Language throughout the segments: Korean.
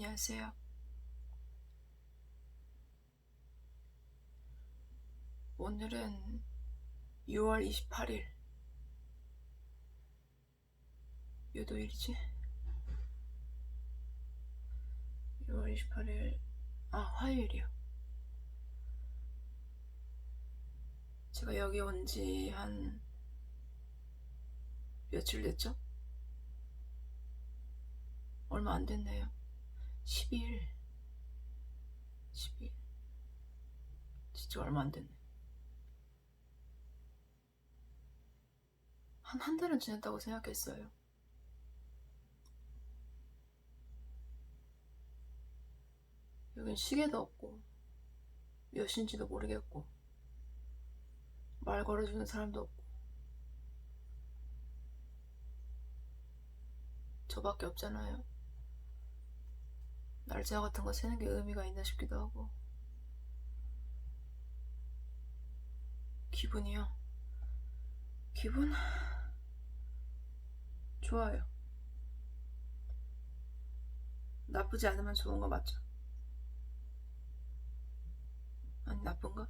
안녕하세요. 오늘은 6월 28일. 몇 요일이지? 6월 28일. 아, 화요일이요. 제가 여기 온 지 한 며칠 됐죠? 얼마 안 됐네요. 12일. 12일. 진짜 얼마 안 됐네. 한 한 달은 지났다고 생각했어요. 여긴 시계도 없고, 몇 시인지도 모르겠고, 말 걸어주는 사람도 없고, 저밖에 없잖아요. 날짜 같은 거 세는 게 의미가 있나 싶기도 하고. 기분이요. 기분? 좋아요. 나쁘지 않으면 좋은 거 맞죠? 아니, 나쁜가?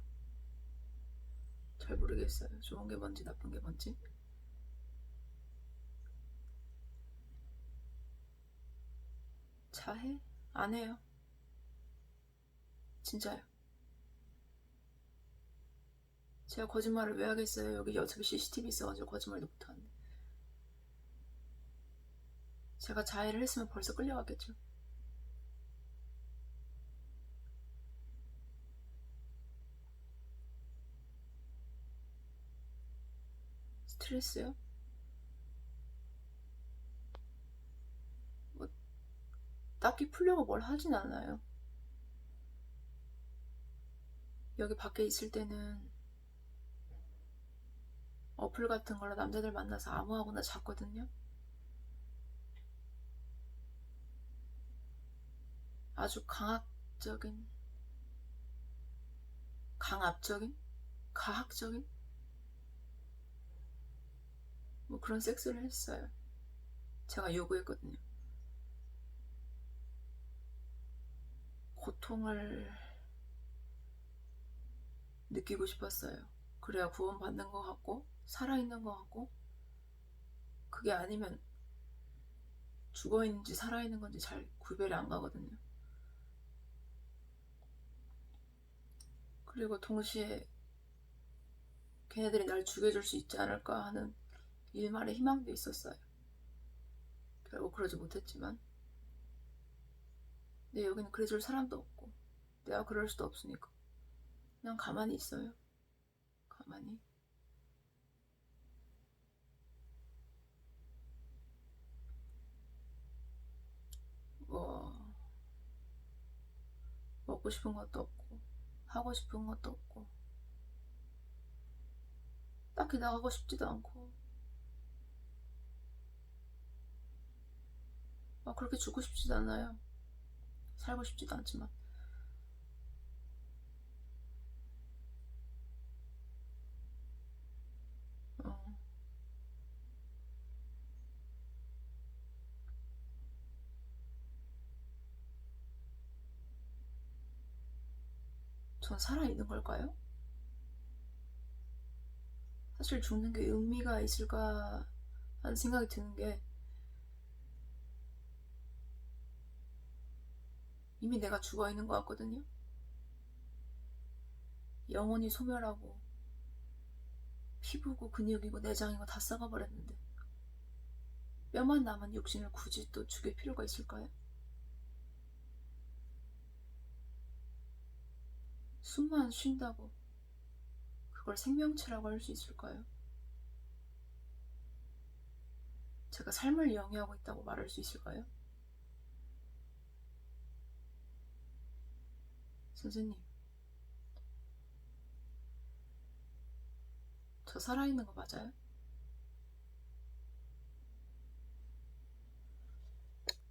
잘 모르겠어요. 좋은 게 뭔지 나쁜 게 뭔지. 자해? 안 해요. 진짜요. 제가 거짓말을 왜 하겠어요? 여기 어차피 CCTV 있어가지고 거짓말도 못하는데. 제가 자해를 했으면 벌써 끌려갔겠죠. 스트레스요? 딱히 풀려고 뭘 하진 않아요. 여기 밖에 있을 때는 어플 같은 걸로 남자들 만나서 아무하고나 잤거든요. 아주 강압적인, 강압적인, 가학적인 뭐 그런 섹스를 했어요. 제가 요구했거든요. 고통을 느끼고 싶었어요. 그래야 구원받는 것 같고, 살아있는 것 같고, 그게 아니면 죽어있는지 살아있는 건지 잘 구별이 안 가거든요. 그리고 동시에 걔네들이 날 죽여줄 수 있지 않을까 하는 일말의 희망도 있었어요. 결국 그러지 못했지만, 근데 여기는 그래줄 사람도 없고, 내가 그럴 수도 없으니까. 그냥 가만히 있어요. 가만히. 뭐, 먹고 싶은 것도 없고, 하고 싶은 것도 없고, 딱히 나가고 싶지도 않고, 막 그렇게 죽고 싶지도 않아요. 살고 싶지도 않지만. 어. 전 살아있는 걸까요? 사실 죽는 게 의미가 있을까 하는 생각이 드는 게 이미 내가 죽어 있는 것 같거든요. 영혼이 소멸하고 피부고 근육이고 내장이고 다 썩어버렸는데 뼈만 남은 육신을 굳이 또 죽일 필요가 있을까요? 숨만 쉰다고 그걸 생명체라고 할 수 있을까요? 제가 삶을 영위하고 있다고 말할 수 있을까요? 선생님, 저 살아있는 거 맞아요?